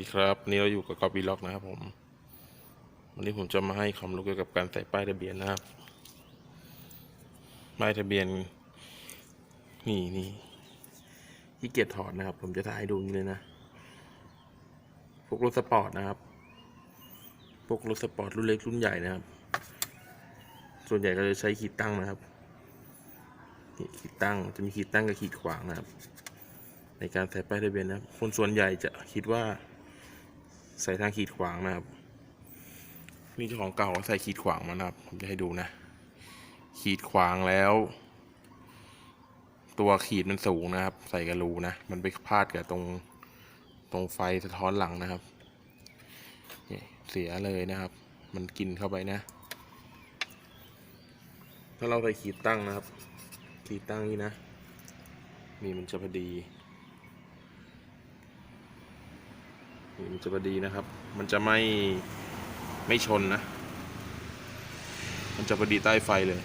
ดีครับวันนี้เราอยู่กับกอบีล็อกนะครับผม วันนี้ผมจะมาให้ความรู้เกี่ยวกับการใส่ป้ายทะเบียนนะครับป้ายทะเบียน นี่นี่ที่เกียจถอดนะครับ ผมจะถ่ายให้ดูนี้เลยนะพวกรถสปอร์ตนะครับ พวกรถสปอร์ตรุ่นเล็กรุ่นใหญ่นะครับ ส่วนใหญ่ก็จะใช้ขีดตั้งนะครับนี่ขีดตั้งจะมีขีดตั้งกับขีดขวางนะครับในการใส่ป้ายทะเบียนนะครับคนส่วนใหญ่จะคิดว่า ใส่ทางขีดขวางนะครับ นี่เจ้าของเก่าก็ใส่ขีดขวางมานะครับ ผมจะให้ดูนะ ขีดขวางแล้ว ตัวขีดมันสูงนะครับ ใส่กระรูนะ มันไปพาดกับตรงตรงไฟสะท้อนหลังนะครับเสียเลยนะครับ มันกินเข้าไปนะ ถ้าเราใส่ขีดตั้งนะครับ ขีดตั้งนี่นะ นี่มันจะพอดี นี่ มันจะพอดีนะครับ มันจะไม่ไม่ชนนะ มันจะพอดีใต้ไฟเลย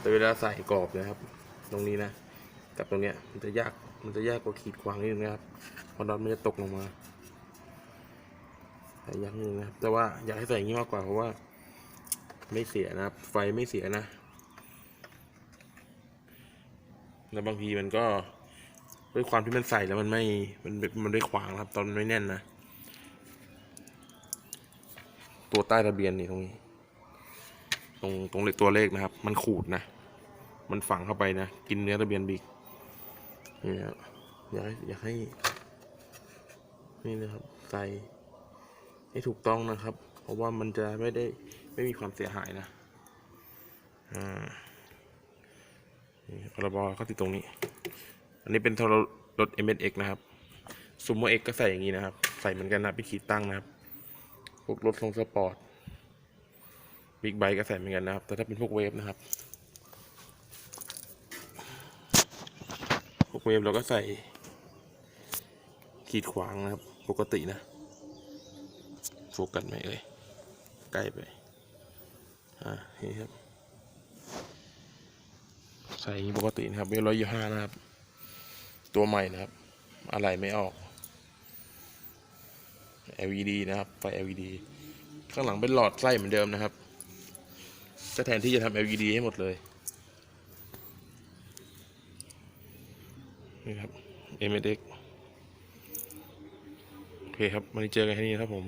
แต่เวลาใส่กรอบนะครับ ตรงนี้นะกับตรงเนี้ยมันจะยากมันจะยากกว่าขีดขวางนิดนึงนะครับเพราะน็อตมันจะตกลงมาใส่ยากนิดนึงนะครับ แต่ว่าอยากให้ใส่อย่างนี้มากกว่าเพราะว่า ไม่เสียนะครับ ไฟไม่เสียนะแล้วบางทีมันก็ ด้วยความที่มันใส่แล้วมันไม่ มันมันไม่ขวางครับ ตอนมันไม่แน่นนะ ตัวใต้ทะเบียนนี่ตรงนี้ ตรงตรงเลขตัวเลขนะครับ มันขูดนะ มันฝังเข้าไปนะ กินเนื้อทะเบียนบิ๊กนี่นะครับอยากให้อยากให้ นี่นะครับ ใส่ให้ถูกต้องนะครับ เพราะว่ามันจะไม่ได้ไม่มีความเสียหายนะ อ่านี่พรบก็ติดตรงนี้ อันนี้เป็นทรถ m s x นะครับซูโม่ X ก็ใส่อย่างนี้นะครับ ใส่เหมือนกันนะเป็นขีดตั้งนะครับ พวกรถทรงสปอร์ตบิ๊กไบค์ก็ใส่เหมือนกันนะครับ แต่ถ้าเป็นพวกเวฟนะครับ พวกเวฟเราก็ใส่ขีดขวางนะครับ ปกตินะ โฟกัสไหมเอ่ย ใกล้ไป อ่า นี่ครับ ใส่ปกตินะครับเวลร้อยยี่ห้านะครับ ตัวใหม่นะครับ อะไรไม่ออก LED นะครับ ไฟ LED ข้างหลังเป็นหลอดไส้เหมือนเดิมนะครับก็แทนที่จะทำ LED ให้หมดเลย นี่ครับ MX โอเคครับวันนี้เจอกันแค่นี้ครับผม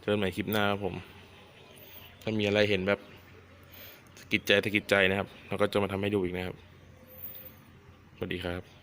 เจอกันใหม่คลิปหน้าครับผม ถ้ามีอะไรเห็นแบบสะกิดใจสะกิดใจนะครับ เราก็จะมาทำให้ดูอีกนะครับ สวัสดีครับ